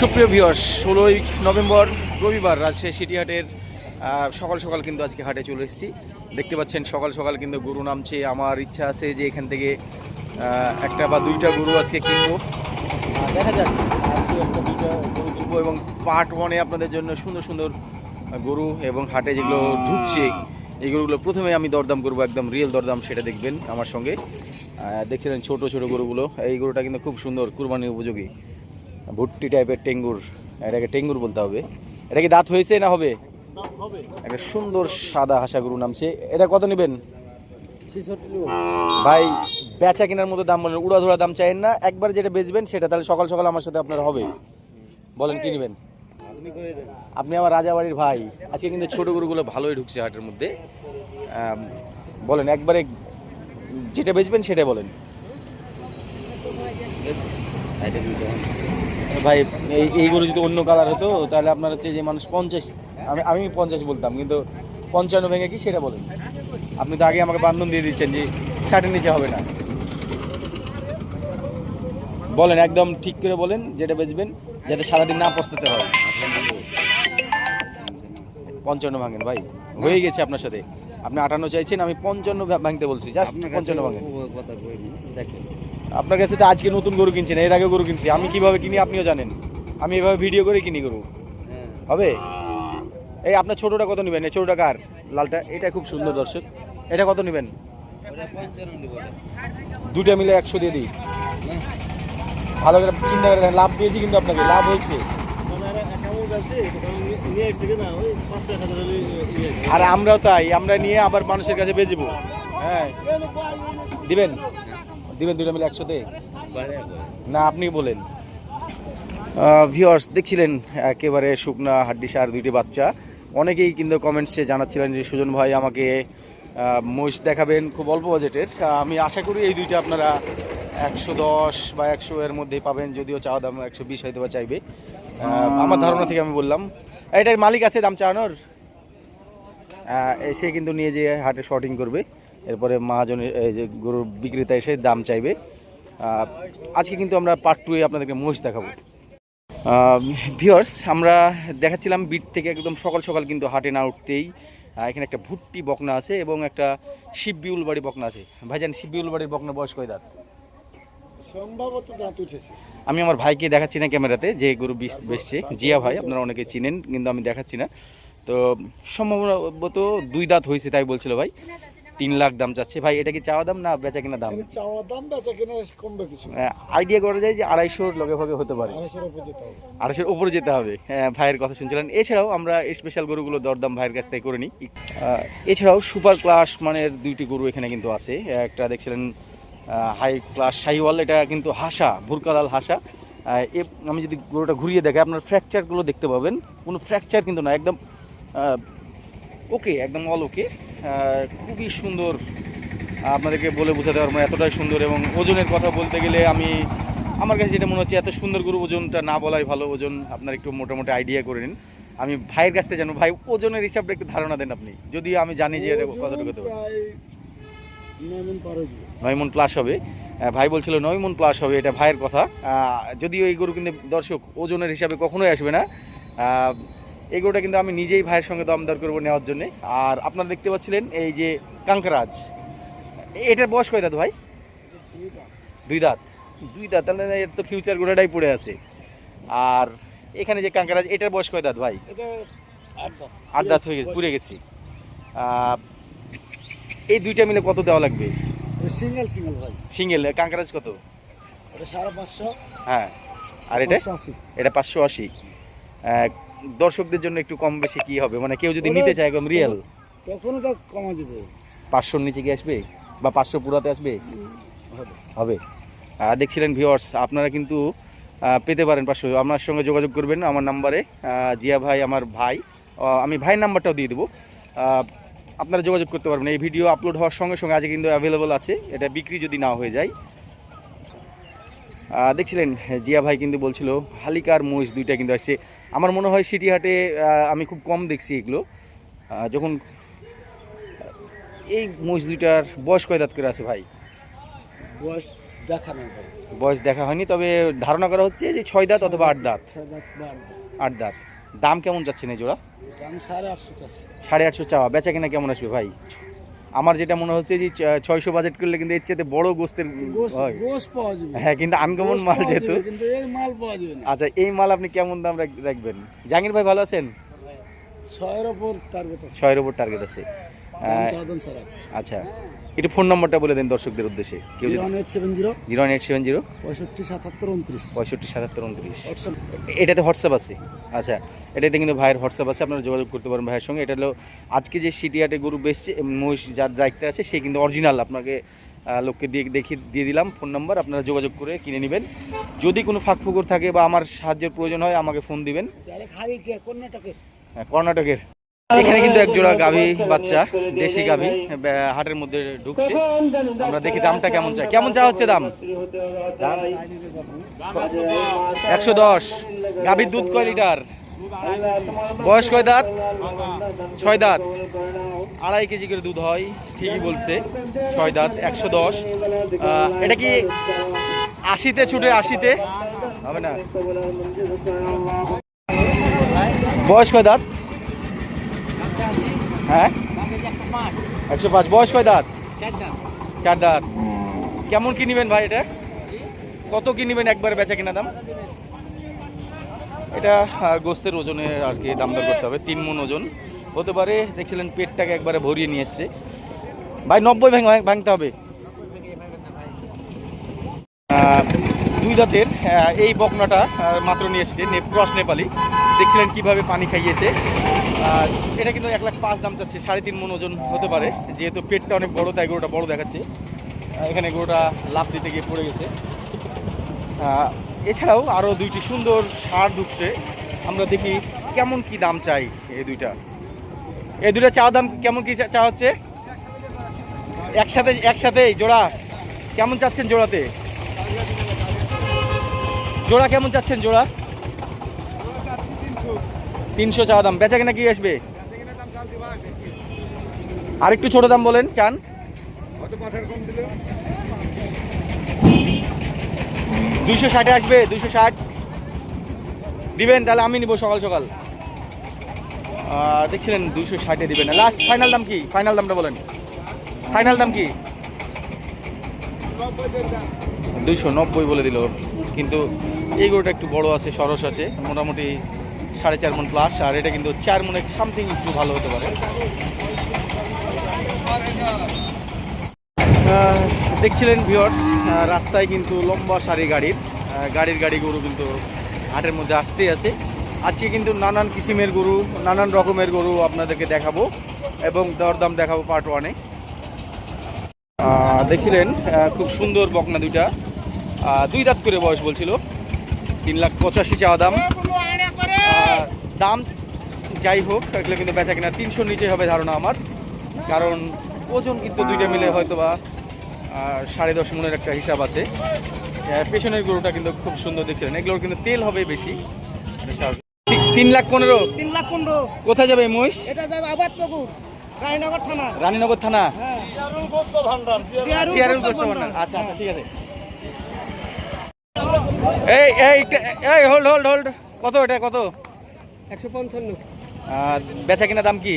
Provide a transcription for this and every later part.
সুপ্রিয় ভিউয়ার্স ষোলোই নভেম্বর রবিবার রাজশাহী সিটিহাটের সকাল সকাল কিন্তু আজকে হাটে চলে এসেছি। দেখতে পাচ্ছেন, সকাল সকাল কিন্তু গরু নামছে। আমার ইচ্ছা আছে যে এখান থেকে একটা বা দুইটা গরু আজকে কিনবো। দেখা যাক, আজকে একটা দুইটা গরু কিনবো এবং পার্ট ওয়ানে আপনাদের জন্য সুন্দর সুন্দর গরু এবং হাটে যেগুলো ঢুকছে, এই গরুগুলো প্রথমে আমি দরদাম করব, একদম রিয়েল দরদাম, সেটা দেখবেন আমার সঙ্গে। দেখছিলেন ছোট ছোট গরুগুলো, এই গরুটা কিন্তু খুব সুন্দর কুরবানি উপযোগী। ভুট্টি টাইপের টেঙ্গুর, এটাকে টেঙ্গুর বলতে হবে। এটা কি দাঁত হয়েছে না হবে? একটা সুন্দর সাদা হাসা গরু নামছে। এটা কত নেবেন? ভাই, বেচা কেনার মতো দাম বলেন, উড়াধুরা দাম চাইেন না, একবার যেটা বেচবেন সেটা তাহলে সকাল সকাল আমার সাথে আপনার হবে। বলেন, কি নেবেন? আপনি আমার রাজাবাড়ির ভাই। আজকে কিন্তু ছোট গরুগুলো ভালোই ঢুকছে হাটের মধ্যে। বলেন, একবারে যেটা বেচবেন সেটা বলেন। ভাই এই গরু যদি অন্য কালার হতো তাহলে আপনার হচ্ছে যে মানুষ পঞ্চাশ আমি আমি পঞ্চাশ বলতাম কিন্তু পঞ্চান্ন ভেঙে কি সেটা বলেন। আপনি তো আগে আমাকে বান্ধন দিয়ে দিচ্ছেন যে ষাটের নিচে হবে না। বলেন একদম ঠিক করে বলেন যেটা বেচবেন যাতে সারাদিন না পস্তাতে হয়। পঞ্চান্ন ভাঙেন ভাই হয়ে গেছে আপনার সাথে। আপনি আটান্ন চাইছেন আমি পঞ্চান্ন ভাঙতে বলছি জাস্ট পঞ্চান্ন ভাঙেন। আপনার কাছে তো আজকে নতুন গরু কিনছেন এর আগে গরু কিনছি। আমি কীভাবে কিনি আপনিও জানেন। আমি এভাবে ভিডিও করে কিনি গরু। হবে? এই আপনার ছোটটা কত নেবেন? এই ছোটটা কার? লালটা? এটা খুব সুন্দর, দর্শক। এটা কত নেবেন? দুটা মিলে একশো দিয়ে দিই। ভালো করে চিন্তা করে লাভ দিয়েছি কিন্তু আপনাকে, লাভ হয়েছে। আর আমরাও তাই, আমরা নিয়ে আবার মানুষের কাছে বেচবো। হ্যাঁ। দিবেন? দিবেন দুটা মিলে একশোতে না আপনি বলেন। ভিউয়ার্স দেখছিলেন একেবারে শুকনা হাড্ডি সার দুইটি বাচ্চা। অনেকেই কিন্তু কমেন্টসে জানাচ্ছিলেন যে সুজন ভাই আমাকে মহিষ দেখাবেন খুব অল্প বাজেটের আমি আশা করি এই দুইটা আপনারা একশো দশ বা একশো এর মধ্যেই পাবেন যদিও চাওয়া দাম একশো বিশ হয়তো বা চাইবে। আমার ধারণা থেকে আমি বললাম। এটার মালিক আছে দাম চাওয়ানোর? এসে কিন্তু নিয়ে যেয়ে হাটে শর্টিং করবে। এরপরে মহাজনের এই যে গরুর বিক্রেতা এসে দাম চাইবে। আজকে কিন্তু আমরা পার্ট টুয়ে আপনাদেরকে মহিষ দেখাবো। ভিওর্স আমরা দেখাচ্ছিলাম বিট থেকে একদম সকাল সকাল কিন্তু হাটে না উঠতেই এখানে একটা ভুট্টি বকনা আছে এবং একটা শিববিউল বাড়ি বকনা আছে। ভাইজান শিববিউল বাড়ির বকনা বয়স কয় দাঁত? সম্ভবত দাঁত উঠেছে। আমি আমার ভাইকে দেখাচ্ছি না ক্যামেরাতে যে গরু বিষ- বেচছে। জিয়া ভাই আপনারা অনেকে চিনেন কিন্তু আমি দেখাচ্ছি না। তো সম্ভবত দুই দাঁত হয়েছে তাই বলছিল ভাই। তিন লাখ দাম চাচ্ছে ভাই এটা কি চাওয়া দাম না বেচা কিনা দাম? চাওয়া দাম বেচা কিনে কমবে কিছু। আইডিয়া করা যায় যে আড়াইশোর লগে ভাগে হতে পারে। আড়াইশোর উপর যেতে হবে। উপরে যেতে হবে। হ্যাঁ, ভাইয়ের কথা শুনছিলেন। এছাড়াও আমরা স্পেশাল গরুগুলো দরদাম ভাইয়ের কাছ থেকে করে নিই। এছাড়াও সুপার ক্লাস মানের দুইটি গরু এখানে কিন্তু আছে। একটা দেখছিলেন হাই ক্লাস শাহিওয়াল এটা কিন্তু হাসা ভুরকালাল হাসা। এ আমি যদি গরুটা ঘুরিয়ে দেখে আপনার ফ্র্যাকচারগুলো দেখতে পাবেন। কোনো ফ্র্যাকচার কিন্তু না একদম ওকে একদম অল ওকে খুবই সুন্দর আপনাদেরকে বলে বোঝাতে পারব এতটাই সুন্দর এবং ওজনের কথা বলতে গেলে আমি আমার কাছে যেটা মনে হচ্ছে এত সুন্দর গরু ওজনটা না বলাই ভালো ওজন আপনার একটু মোটামুটি আইডিয়া করে নিন। আমি ভাইয়ের কাছ থেকে জানো ভাই ওজনের হিসাবটা একটু ধারণা দেন আপনি। যদি আমি জানি যে কতটুকু প্রায় নয় মন প্লাস হবে। ভাই বলছিল নয় মন প্লাস হবে এটা ভাইয়ের কথা। যদিও এই গরু কিন্তু দর্শক ওজনের হিসাবে কখনোই আসবে না। এই গরুটা কিন্তু আমি নিজেই ভাইয়ের সঙ্গে দম দর করব নেওয়ার জন্য। আর আপনারা দেখতে পাচ্ছিলেন এই যে কাঙ্করাজ। এটার বয়স কয় দাদু ভাই? দুই দাঁত। দুই দাঁত তাহলে এর তো ফিউচার গোটাটাই পড়ে আছে। আর এখানে যে কাঙ্করাজ এটার বয়স কয় দাঁত ভাই? আট দাঁত। হয়ে গেছে পুড়ে গেছি। এই দুইটা মিলে কত দেওয়া লাগবে? সিঙ্গেল সিঙ্গেল ভাই। সিঙ্গেল কাঙ্করাজ কত? এটা সাড়ে পাঁচশো। হ্যাঁ। আর এটা? এটা পাঁচশো আশি। দর্শকদের জন্য একটু কম বেশি কি হবে? মানে কেউ যদি নিতে চায় একদম রিয়েল তখন ওটা কমা যাবে পাঁচশোর নিচে কি আসবে? বা পাঁচশো পুরাতে আসবে? হবে। দেখছিলেন ভিওয়ার্স আপনারা কিন্তু পেতে পারেন পাঁচশো। আপনার সঙ্গে যোগাযোগ করবেন আমার নাম্বারে। জিয়া ভাই আমার ভাই। আমি ভাইয়ের নাম্বারটাও দিয়ে দেবো। আপনারা যোগাযোগ করতে পারবেন। এই ভিডিও আপলোড হওয়ার সঙ্গে সঙ্গে আজকে কিন্তু অ্যাভেলেবল আছে। এটা বিক্রি যদি না হয়ে যায়। দেখছিলেন জিয়া ভাই কিন্তু বলছিল হালিকার মহিষ দুইটা কিন্তু আসছে। আমার মনে হয় সিটি হাটে আমি খুব কম দেখছি এগুলো। যখন এই মহিষ দুইটার বয়স কয় দাঁত করে আছে ভাই? বয়স দেখা নেই বয়স দেখা হয়নি তবে ধারণা করা হচ্ছে যে ছয় দাঁত অথবা আট দাঁত। আট দাঁত। দাম কেমন যাচ্ছেন এই জোড়া? দাম সাড়ে আটশো সাড়ে আটশো চাওয়া। বেচা কিনা কেমন আসবে ভাই? আমার যেটা মনে হচ্ছে যে ছয়শো বাজেট করলে কিন্তু এর চেয়ে বড় গোস্তের গোস হয়। হ্যাঁ কিন্তু আনকমন মাল যেহেতু আচ্ছা এই মাল আপনি কেমন দাম রাখবেন? জাহাঙ্গীর ভাই ভালো আছেন? ছয়ের ওপর টার্গেট আছে। ছয়ের ওপর টার্গেট আছে। আচ্ছা। একটু ফোন নম্বরটা বলে দেন দর্শকদের উদ্দেশ্যে। কেউ zero eight seven zero. Zero eight seven zero. পঁয়ষট্টি সাতাত্তর উনত্রিশ। পঁয়ষট্টি সাতাত্তর উনত্রিশ। হোয়াটসঅ্যাপ। এটাতে হোয়াটসঅ্যাপ আছে। আচ্ছা এটাতে কিন্তু ভাইয়ের হোয়াটসঅ্যাপ আছে আপনারা যোগাযোগ করতে পারেন ভাইয়ের সঙ্গে। এটা হলো আজকে যে সিটিয়াটে গরু বেচছে মহিষ যার দায়িত্বে আছে সে কিন্তু অরিজিনাল আপনাকে লোককে দিয়ে দেখি দিয়ে দিলাম ফোন নাম্বার আপনারা যোগাযোগ করে কিনে নেবেন। যদি কোনো ফাঁক ফুকর থাকে বা আমার সাহায্যের প্রয়োজন হয় আমাকে ফোন দিবেন। কর্ণাটকের। হ্যাঁ, কর্ণাটকের। এখানে কিন্তু এক জোড়া গাভী বাচ্চা, দেশি গাভী হাটের মধ্যে ঢুকছে। আমরা দেখি দামটা কেমন চাই। কেমন চা হচ্ছে দাম? একশো দশ। গাভীর দুধ কয় লিটার? বয়স কয় দাঁত? ছয় দাঁত। আড়াই কেজি করে দুধ হয়, ঠিকই বলছে, ছয় দাঁত, একশো দশ। এটা কি আশিতে ছুটে, আশিতে? হবে না? বয়স কয় দাঁত? হ্যাঁ? একশো পাঁচ। বয়স কয় দাঁত? চার দাঁত। কেমন কি নেবেন ভাই এটা? কত কি নেবেন একবার বেচা কিনা দাম? এটা গোস্তের ওজনে আর কি দাম দর করতে হবে। তিন মন ওজন। হতে পারে, দেখছিলেন পেটটাকে একবারে ভরিয়ে নিয়ে এসছে। ভাই, নব্বই ভাঙ ভাঙতে হবে। দুই দাঁতের। এই বকনাটা মাত্র নিয়ে এসছে ক্রস নেপালি। দেখছিলেন কীভাবে পানি খাইয়েছে। আর এটা কিন্তু এক লাখ পাঁচ দাম চাচ্ছে সাড়ে তিন মন ওজন হতে পারে। যেহেতু পেটটা অনেক বড়, তাই গরুটা বড় দেখাচ্ছে। এখানে গরুটা লাভ দিতে গিয়ে পড়ে গেছে। এছাড়াও আরও দুইটি সুন্দর সার ঢুকছে। আমরা দেখি কেমন কি দাম চাই এই দুইটা। এই দুইটা চা দাম কেমন কি চা- হচ্ছে? একসাথে একসাথে জোড়া। কেমন চাচ্ছেন জোড়াতে? জোড়া কেমন চাচ্ছেন জোড়া? তিনশো চা দাম। বেচা কিনা কি আসবে? আর একটু ছোট দাম বলেন, চান। দুইশো ষাটে আসবে, দুইশো ষাট। দিবেন, তাহলে আমি নিব সকাল সকাল। দেখছিলেন দুইশো ষাটে দিবেন লাস্ট ফাইনাল দাম কি? ফাইনাল দামটা বলেন। ফাইনাল দাম কি? দুইশো নব্বই বলে দিল। কিন্তু এই গরুটা একটু বড় আছে, সরস আছে, মোটামুটি সাড়ে চার মন প্লাস আর এটা কিন্তু চার মনে সামথিং একটু ভালো হতে পারে। দেখছিলেন ভিওর্স রাস্তায় কিন্তু লম্বা সারি গাড়ির গাড়ির গাড়ি গরু কিন্তু হাটের মধ্যে আসতেই আছে। আজকে কিন্তু নানান কিসিমের গরু, নানান রকমের গরু আপনাদেরকে দেখাবো এবং দরদাম দেখাবো পার্ট ওয়ানে দেখছিলেন খুব সুন্দর বকনা দুইটা দুই রাত করে বয়স বলছিল। তিন লাখ পঁচাশি চাওয়া দাম। দাম যাই হোক এগুলো কিন্তু বেচা কিনা তিনশোর নিচে হবে ধারণা আমার। কারণ ওজন কিন্তু দুইটা মিলে হয়তো বা সাড়ে দশ মনের একটা হিসাব আছে। পেছনের গরুটা কিন্তু খুব সুন্দর দেখছিলেন। এগুলোর কিন্তু তেল হবে বেশি। তিন লাখ পনেরো। তিন লাখ পনেরো। কোথায় যাবে মহিষ? এটা যাবে আবাদ পুকুর রানীনগর থানা। রানীনগর থানা? হ্যাঁ। আচ্ছা আচ্ছা ঠিক আছে। এই এই এই হোল্ড হোল্ড হোল্ড কত এটা কত? একশো পঞ্চান্ন। আহ, বেচা কিনা দাম কি?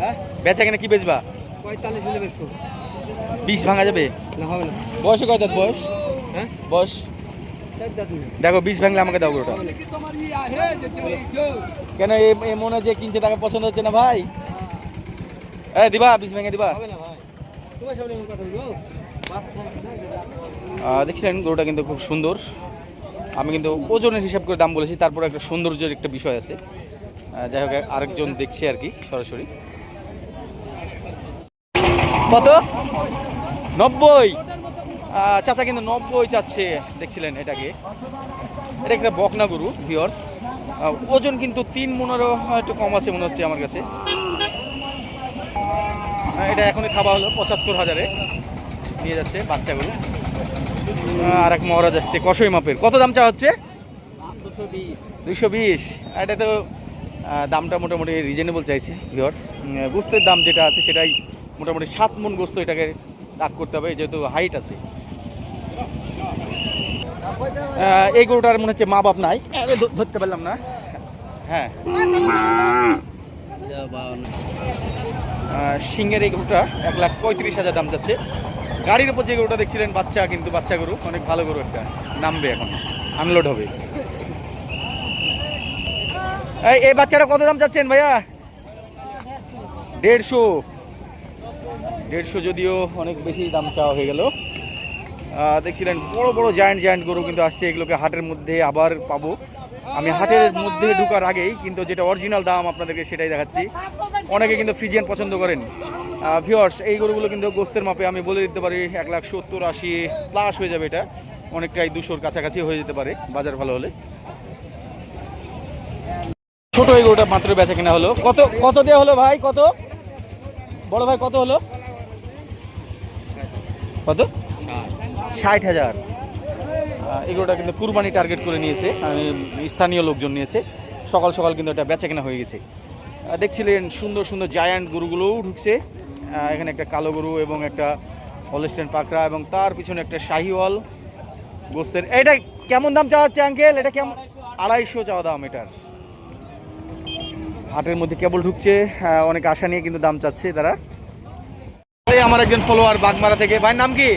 হ্যাঁ? বেচা কিনা কি বেচবা? পঁয়তাল্লিশ হলে বেশ বিষ ভাঙা যাবে? না হবে না। বয়স কয় দাঁত বয়স? হ্যাঁ? বয়স? দেখো বিষ ভাঙলে আমাকে দাও ওটা কেন এ মনে যে কিনছে তাকে পছন্দ হচ্ছে না ভাই? এ দিবা বিষ ভেঙে দিবা। হবে না ভাই। তোমার সামনে কথা বলব? দেখছিলেন, গরুটা কিন্তু খুব সুন্দর। আমি কিন্তু ওজনের হিসাব করে দাম বলেছি, তারপর একটা সৌন্দর্যের একটা বিষয় আছে। যাই হোক, আরেকজন দেখছি আর কি, সরাসরি। কত? নব্বই। চাচা কিন্তু নব্বই চাচ্ছে, দেখছিলেন এটাকে। এটা একটা বকনা গরু ভিওর্স ওজন কিন্তু তিন মনেরও একটু কম আছে মনে হচ্ছে আমার কাছে। এটা এখনই খাওয়া হলো পঁচাত্তর হাজারে। নিয়ে যাচ্ছে বাচ্চা গরু আহ, আর এক মহারাজ আসছে কষই মাপের। কত দাম চা হচ্ছে? দুশো বিশ। এটা তো দামটা মোটামুটি রিজনেবল চাইছে ভিওর্স গোস্তের দাম যেটা আছে সেটাই মোটামুটি সাত মন গোস্ত এটাকে দাগ করতে হবে যেহেতু হাইট আছে। এই গরুটার মনে হচ্ছে মা বাপ নাই। ধরতে পারলাম না। হ্যাঁ। সিংহের এই গরুটা এক লাখ পঁয়ত্রিশ হাজার দাম যাচ্ছে। গাড়ির উপর যে গরুটা দেখছিলেন, বাচ্চা কিন্তু, বাচ্চা গরু, অনেক ভালো গরু একটা, নামবে এখন আনলোড হবে। এই এই বাচ্চাটা কত দাম চাচ্ছেন ভাইয়া? দেড়শো। দেড়শো যদিও অনেক বেশি দাম চাওয়া হয়ে গেল। দেখছিলেন, বড় বড় জায়ান্ট জায়ান্ট গরু কিন্তু আসছে, এগুলোকে হাটের মধ্যে আবার পাবো। আমি হাটের মধ্যে ঢুকার আগেই কিন্তু যেটা অরিজিনাল দাম আপনাদেরকে সেটাই দেখাচ্ছি। অনেকে কিন্তু ফ্রিজিয়ান পছন্দ করেন। ভিওর্স এই গরুগুলো কিন্তু গোস্তের মাপে আমি বলে দিতে পারি এক লাখ সত্তর আশি প্লাস হয়ে যাবে এটা। অনেকটাই দুশোর কাছাকাছি হয়ে যেতে পারে, বাজার ভালো হলে। ছোট এই গরুটা মাত্র বেচা কিনা হলো। কত কত দেওয়া হলো ভাই? কত? বড় ভাই, কত হলো? কত? ষাট হাজার। এগুলোটা কিন্তু কুরবানি টার্গেট করে নিয়েছে আমি স্থানীয় লোকজন নিয়েছে। সকাল সকাল কিন্তু এটা বেচা কেনা হয়ে গেছে। দেখছিলেন সুন্দর সুন্দর জায়ান্ট গরুগুলোও ঢুকছে। এখানে একটা কালো গরু এবং একটা হলস্টেন পাকড়া এবং তার পিছনে একটা শাহিওয়াল গোস্তের। এটা কেমন দাম চাওয়া হচ্ছে আঙ্কেল এটা কেমন? আড়াইশো চাওয়া দাম এটার। হাটের মধ্যে কেবল ঢুকছে অনেক আশা নিয়ে কিন্তু দাম চাচ্ছে তারা। আমার একজন ফলোয়ার বাগমারা থেকে। ভাইয়ের নাম কি?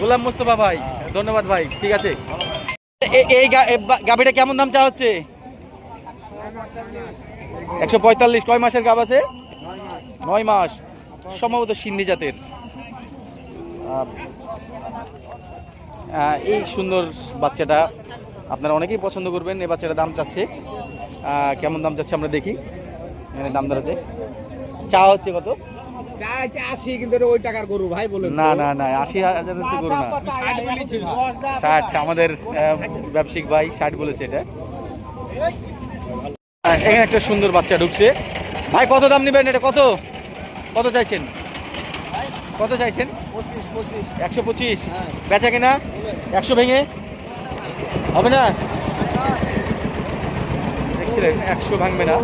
গোলাম মোস্তফা। ভাই, ধন্যবাদ ভাই, ঠিক আছে। এই গাভীটা কেমন দাম চা হচ্ছে? একশো পঁয়তাল্লিশ, কয় মাসের গাভ আছে? নয় মাস সম্ভবত সিন্ধি জাতের। এই সুন্দর বাচ্চাটা আপনারা অনেকেই পছন্দ করবেন এই বাচ্চাটার দাম চাচ্ছে। কেমন দাম চাচ্ছে আমরা দেখি। এখানে দাম দর আছে চা হচ্ছে কত? গরু না না না আশি হাজার করো না। ষাট আমাদের ব্যবসায়িক ভাই ষাট বলেছে এটা। এখানে একটা সুন্দর বাচ্চা ঢুকছে। ভাই কত দাম নেবেন? এটা কত? কত চাইছেন? কত চাইছেন? একশো পঁচিশ। বেচা কিনা? একশো ভেঙে? হবে না? দেখছিলেন, একশো ভাঙবে না।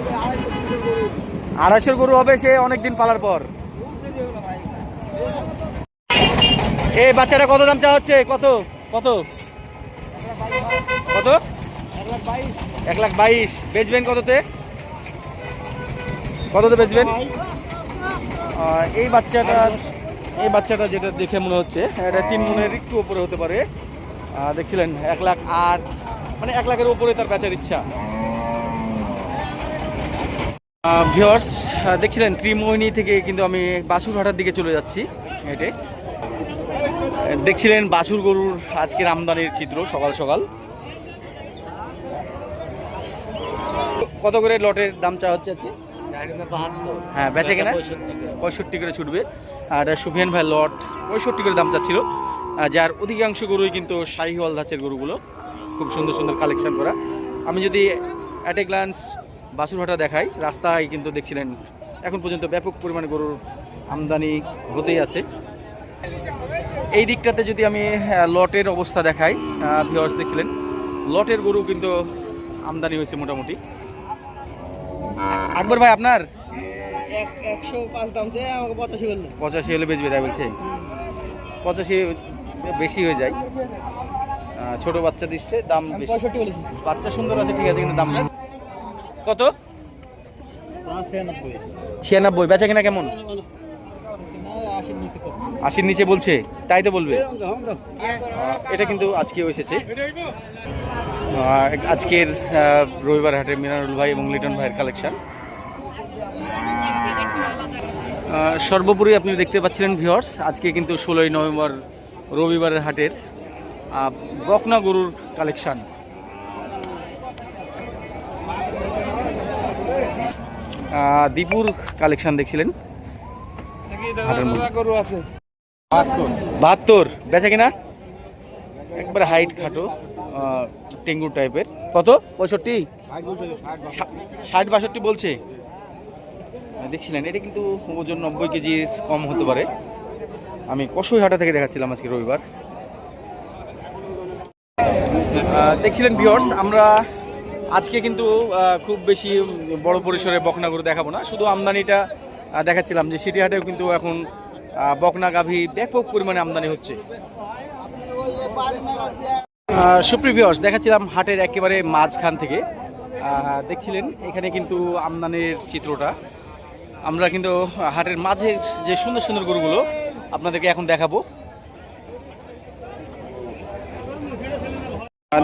আড়াইশোর গরু হবে, সে অনেকদিন পালার পর। এই বাচ্চাটা কত দাম চা হচ্ছে? কত? কত? কত? এক লাখ বাইশ। বেচবেন কততে? কততে বেচবেন? এই বাচ্চাটা এই বাচ্চাটা যেটা দেখে মনে হচ্ছে, এটা তিন মনের একটু উপরে হতে পারে। দেখছিলেন, এক লাখ আট মানে এক লাখের উপরে তার বেচার ইচ্ছা। ভিওর্স দেখছিলেন, ত্রিমোহিনী থেকে কিন্তু আমি বাসুরহাটার দিকে চলে যাচ্ছি হেঁটে। দেখছিলেন বাসুর গরুর আজকের আমদানির চিত্র সকাল সকাল। কত করে লটের দাম চা হচ্ছে আজকে? হ্যাঁ বেচে কেনা? পঁয়ষট্টি করে। ছুটবে। আর সুফিয়ান ভাই লট পঁয়ষট্টি করে দাম চাচ্ছিল। যার অধিকাংশ গরুই কিন্তু শাহিওয়াল ধাঁচের গরুগুলো। খুব সুন্দর সুন্দর কালেকশন করা। আমি যদি অ্যাট এ গ্লান্স বাসুরহাটা দেখাই রাস্তায় কিন্তু দেখছিলেন এখন পর্যন্ত ব্যাপক পরিমাণে গরুর আমদানি হতেই আছে। এই দিকটাতে যদি আমি লটের অবস্থা দেখাই ভিওয়ার্স দেখছিলেন লটের গরু কিন্তু আমদানি হয়েছে মোটামুটি। আকবর ভাই আপনার? এক একশো পাঁচ দাম চাই আমাকে পঁচাশি বলল। পঁচাশি হলে বেচবে তাই বলছে? পঁচাশি বেশি হয়ে যায়। ছোট বাচ্চা দিচ্ছে দাম পঁয়ষট্টি বলেছি। বাচ্চা সুন্দর আছে ঠিক আছে কিন্তু দাম কত? ছিয়ানব্বই। বেচা কিনা কেমন? আশির নিচে বলছে। তাই তো বলবে? এটা কিন্তু আজকে এসেছে। আজকের রবিবার হাটে মিনারুল ভাই এবং লিটন ভাইয়ের কালেকশন সর্বোপরি আপনি দেখতে পাচ্ছিলেন ভিওর্স আজকে কিন্তু ষোলোই নভেম্বর রবিবারের হাটের বকনা গরুর কালেকশান দীপুর কালেকশন দেখছিলেন? গরু আছে? বাহাত্তর। বেচা কিনা? একবার হাইট খাটো। আহ, টেঙ্গুর টাইপের কত? পঁয়ষট্টি। ষাট বাষট্টি। বলছে। দেখছিলেন এটা কিন্তু ওজন নব্বই কেজির কম হতে পারে। আমি কষইহাটা থেকে দেখাচ্ছিলাম আজকে রবিবার। দেখছিলেন ভিওর্স আমরা আজকে কিন্তু খুব বেশি বড় পরিসরে বকনা গরু দেখাবো না। শুধু আমদানিটা দেখাচ্ছিলাম যে সিটি হাটেও কিন্তু এখন বকনা গাভী ব্যাপক পরিমাণে আমদানি হচ্ছে। সুপ্রিভিয়স দেখাচ্ছিলাম হাটের একেবারে মাঝখান থেকে। দেখছিলেন, এখানে কিন্তু আমদানির চিত্রটা। আমরা কিন্তু হাটের মাঝে যে সুন্দর সুন্দর গরুগুলো আপনাদেরকে এখন দেখাবো।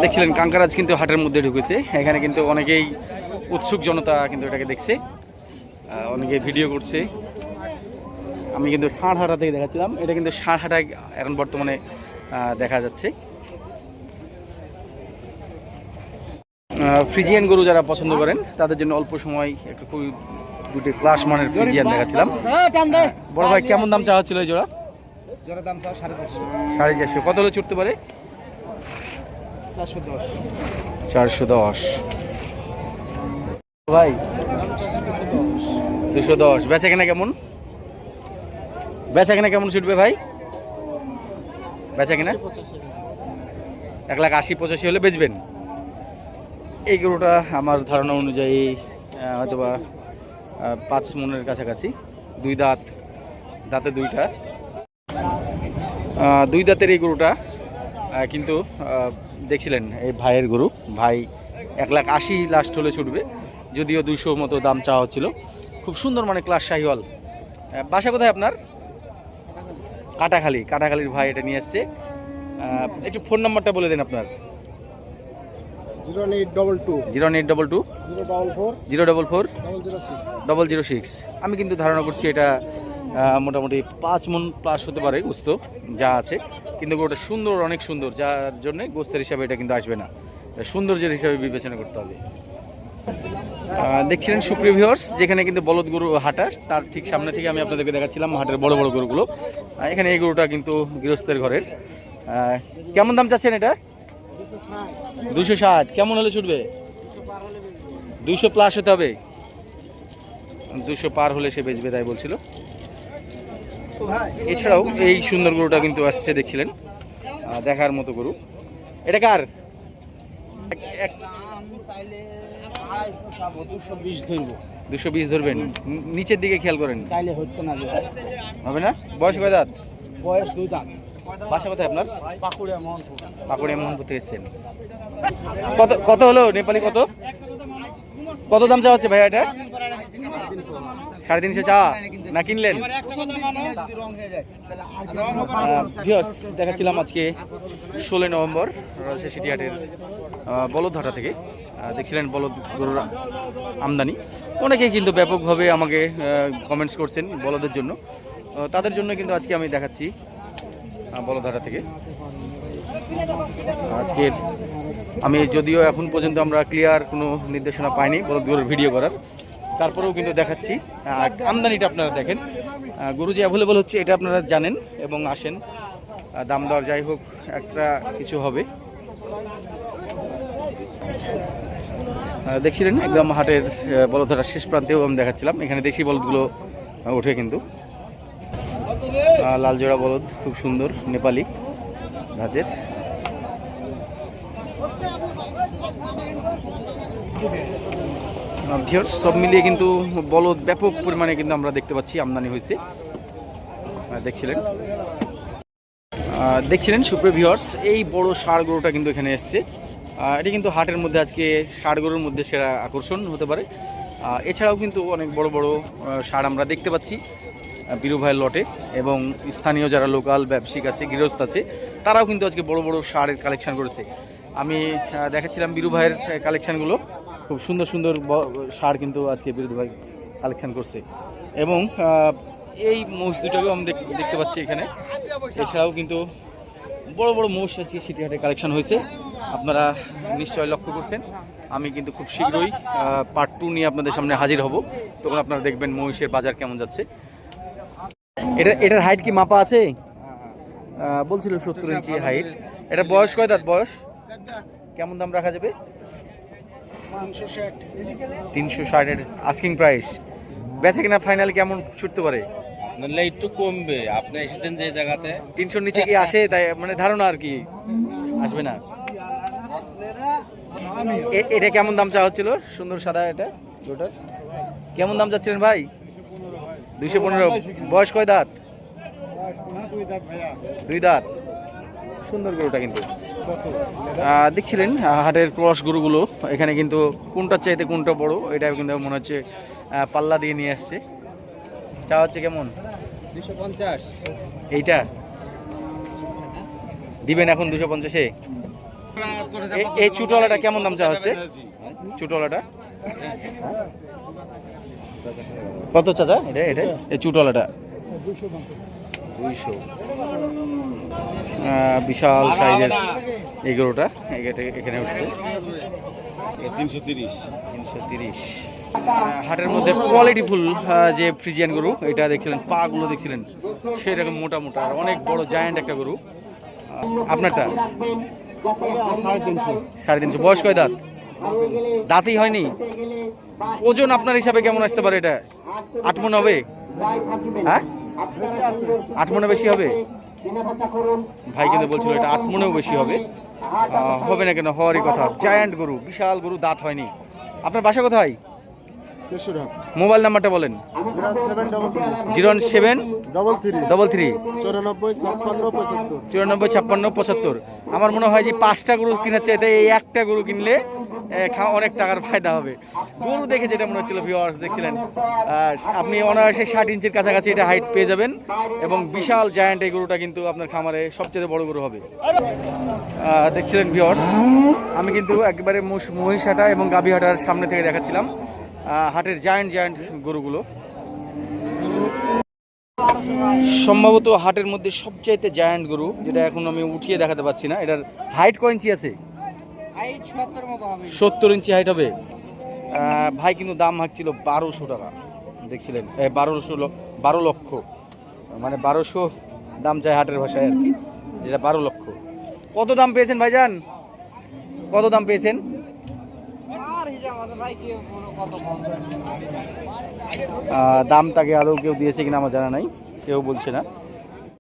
দেখছিলেন, কাঙ্কারাজ কিন্তু হাটের মধ্যে ঢুকেছে। এখানে কিন্তু অনেকেই উৎসুক জনতা কিন্তু এটাকে দেখছে। অনেকে ভিডিও করছে। আমি কিন্তু ষাঁড়হাটা থেকে দেখাচ্ছিলাম। এটা কিন্তু ষাঁড়হাটা এখন বর্তমানে দেখা যাচ্ছে। ফ্রিজিয়ান গরু যারা পছন্দ করেন তাদের জন্য অল্প সময় একটা খুবই দুটি ক্লাস মানের ফ্রিজিয়ান দেখাচ্ছিলাম। বড় ভাই কেমন দাম চাওয়া ছিল এই জোড়া? সাড়ে চারশো। কত হলে ছুটতে পারে? চারশো দশ। ভাই দুশো দশ। বেচা কেনা কেমন? বেচা কেনা কেমন ছুটবে ভাই? বেচা কেনা এক লাখ আশি পঁচাশি হলে বেচবেন? এই গরুটা আমার ধারণা অনুযায়ী হয়তোবা পাঁচ মনের কাছাকাছি। দুই দাঁত, দাঁতে দুইটা। দুই দাঁতের এই গরুটা কিন্তু দেখছিলেন এই ভাইয়ের গরু। ভাই এক লাখ আশি লাস্ট হলে ছুটবে, যদিও দুইশো মতো দাম চাওয়া হচ্ছিল। খুব সুন্দর মানে ক্লাস শাহিওয়াল। বাসা কোথায় আপনার? কাটাখালি। কাটাখালির ভাই এটা নিয়ে আসছে। একটু ফোন নাম্বারটা বলে দিন আপনার। Zero eight double two. Zero eight double two. Zero double four zero double four double zero six double zero six আমি কিন্তু ধারণা করছি এটা মোটামুটি পাঁচ মন প্লাস হতে পারে গোস্ত যা আছে। কিন্তু ওটা সুন্দর অনেক সুন্দর। যার জন্য গোস্তের হিসাবে এটা কিন্তু আসবে না। সৌন্দর্যের হিসাবে বিবেচনা করতে হবে। দেখছিলেন সুপ্রিয় ভিউয়ার্স যেখানে কিন্তু বলদ গরু হাটা তার ঠিক সামনে থেকে আমি আপনাদেরকে দেখাচ্ছিলাম হাটের বড় বড় গরুগুলো। এখানে এই গরুটা কিন্তু গৃহস্থের ঘরের। কেমন দাম চাচ্ছেন এটা? দুশো ষাট। কেমন হলে ছুটবে? দুশো প্লাস হতে হবে। দুশো পার হলে সে বেচবে তাই বলছিল। এছাড়াও এই সুন্দর গরুটা কিন্তু আসছে দেখছিলেন? দেখার মতো গরু। এটা কার? দুশো বিশ ধরবেন। নিচের দিকে খেয়াল করেন। হবে না? বয়স কয় দাঁত? বয়স দুই দাম বাসা কোথায় আপনার? পাকুড়িয়া মোহনপুর। পাকুড়িয়া মোহনপুর থেকে এসছেন। কত কত হলো নেপালি কত? কত দাম চাওয়া হচ্ছে ভাইয়া এটা? সাড়ে তিনশো চা না কিনলেন? দেখাচ্ছিলাম আজকে ষোলোই নভেম্বর রাজশাহী সিটিহাটের বলদহাটা থেকে। দেখছিলেন বলদ গরুর আমদানি। অনেকেই কিন্তু ব্যাপকভাবে আমাকে কমেন্টস করছেন বলদের জন্য। তাদের জন্য কিন্তু আজকে আমি দেখাচ্ছি। বলদহাটা থেকে। আজকে আমি যদিও এখন পর্যন্ত আমরা ক্লিয়ার কোনো নির্দেশনা পাইনি বলদ গরুর ভিডিও করার। তারপরেও কিন্তু দেখাচ্ছি। আমদানিটা আপনারা দেখেন। আহ, গরু যে অ্যাভেলেবল হচ্ছে এটা আপনারা জানেন এবং আসেন। দাম দর যাই হোক একটা কিছু হবে। দেখছিলেন একদম হাটের আহ, বলধরার শেষ প্রান্তেও আমি দেখাচ্ছিলাম। এখানে দেশি বলদগুলো ওঠে কিন্তু। আহ, লাল জোড়া বলদ খুব সুন্দর নেপালি ভিউয়ার্স সব মিলিয়ে কিন্তু বলদ ব্যাপক পরিমাণে কিন্তু আমরা দেখতে পাচ্ছি আমদানি হয়েছে। দেখছিলেন? দেখছিলেন সুপ্রিয় ভিউয়ার্স এই বড় ষাড় গরুটা কিন্তু এখানে এসছে। এটি কিন্তু হাটের মধ্যে আজকে ষাড় গরুর মধ্যে সেরা আকর্ষণ হতে পারে। এছাড়াও কিন্তু অনেক বড় বড় ষাড় আমরা দেখতে পাচ্ছি। বীরু ভাইয়ের লটে এবং স্থানীয় যারা লোকাল ব্যবসায়িক আছে, গৃহস্থ আছে, তারাও কিন্তু আজকে বড় বড় সারের কালেকশন করেছে। আমি দেখাচ্ছিলাম বীরু ভাইয়ের কালেকশনগুলো খুব সুন্দর সুন্দর সার কিন্তু আজকে বীরু ভাই কালেকশন করছে। এবং এই মোষ দুটোকেও আমি দেখ- দেখতে পাচ্ছি এখানে। এছাড়াও কিন্তু বড় বড় মোষ আজকে সিটিহাটে কালেকশন হয়েছে। আপনারা নিশ্চয়ই লক্ষ্য করছেন। আমি কিন্তু খুব শীঘ্রই পার্ট টু নিয়ে আপনাদের সামনে হাজির হব। তখন আপনারা দেখবেন মহিষের বাজার কেমন যাচ্ছে। এটা এটার হাইট কি মাপা আছে? বলছিল সত্তর ইঞ্চি হাইট এটা বয়স কয় দাঁত বয়স? কেমন দাম রাখা যাবে? তিনশো ষাট। ষাটের আস্কিং প্রাইস বেচে কিনা ফাইনাল কেমন ছুটতে পারে? নাহলে একটু কমবে। আপনি এসেছেন যে জায়গাতে। তিনশোর নিচে কি আসে? তাই মানে ধারণা আর কি। আসবে না। এটা কেমন দাম চাওয়া হচ্ছিল? সুন্দর সাদা এটা ওটার কেমন দাম চাচ্ছিলেন ভাই? দুইশো পনেরো। বয়স কয় দাঁত? দুই দাঁত। সুন্দর গরুটা কিন্তু। দেখছিলেন হাটের ক্রস গরুগুলো। এখানে কিন্তু কোনটার চাইতে কোনটা বড় এটা কিন্তু মনে হচ্ছে পাল্লা দিয়ে নিয়ে আসছে। চা হচ্ছে কেমন? দুশো পঞ্চাশ। এইটা? দিবেন এখন দুশো পঞ্চাশে? এই চুটওয়ালাটা কেমন দাম চা হচ্ছে? চুটওয়ালাটা কত চাচা? এটা এটা? এই দুইশো। বিশাল সাইজের এই গরুটা এখানে- উঠছে। তিনশো তিরিশ। তিনশো তিরিশ। হাটের মধ্যে কোয়ালিটি ফুল যে ফ্রিজিয়ান গরু এটা দেখছিলেন পা গুলো দেখছিলেন সেরকম মোটা মোটা আর অনেক বড় জায়ান্ট একটা গরু। আপনারটা? সাড়ে তিনশো। বয়স কয় দাঁত? দাঁতই হয়নি? ওজন আপনার হিসাবে কেমন আসতে পারে এটা? আট মন হবে? হ্যাঁ? আট মনে বেশি হবে? ভাই কিন্তু বলছিল এটা আট মনেও বেশি হবে। হবে না কেন? হওয়ারই কথা। জায়ান্ট গরু বিশাল গরু দাঁত হয়নি। আপনার বাসা কোথায়? মোবাইল নাম্বারটা বলেন। Zero seven double three. Double three. চুরানব্বই ছাপ্পান্ন পঁচাত্তর। চুরানব্বই ছাপ্পান্ন পঁচাত্তর। আমার মনে হয় যে পাঁচটা গরু কেনার চাইতে এই একটা গরু কিনলে অনেক টাকার ফায়দা হবে। গরু দেখে যেটা মনে হচ্ছিল ভিওয়ার্স দেখছিলেন? আপনি অনায়াসে ষাট ইঞ্চির কাছাকাছি এটা হাইট পেয়ে যাবেন এবং বিশাল জায়ান্ট এই গরুটা কিন্তু আপনার খামারে সবচেয়ে বড় গরু হবে। দেখছিলেন ভিওয়ার্স আমি কিন্তু একবারে মহিষ- মহিষহাটা এবং গাভীহাটার সামনে থেকে দেখাচ্ছিলাম। হাটের জায়ান্ট জায়ান্ট গরুগুলো। সম্ভবত হাটের মধ্যে সবচাইতে জায়ান্ট গরু, যেটা এখন আমি উঠিয়ে দেখাতে পাচ্ছি না, এটার হাইট কয় ইঞ্চি আছে? সত্তর সত্তর ইঞ্চি হাইট হবে? ভাই কিন্তু দাম হাঁকছিল বারোশো টাকা। দেখছিলেন? বারোশো বারো লক্ষ। মানে বারোশো দাম চাই হাটের ভাষায় আর কি। যেটা বারো লক্ষ। কত দাম পেয়েছেন ভাইজান? কত দাম পেয়েছেন? দাম তাকে আদৌ কেউ দিয়েছে কিনা আমার জানা নাই সেও বলছে না।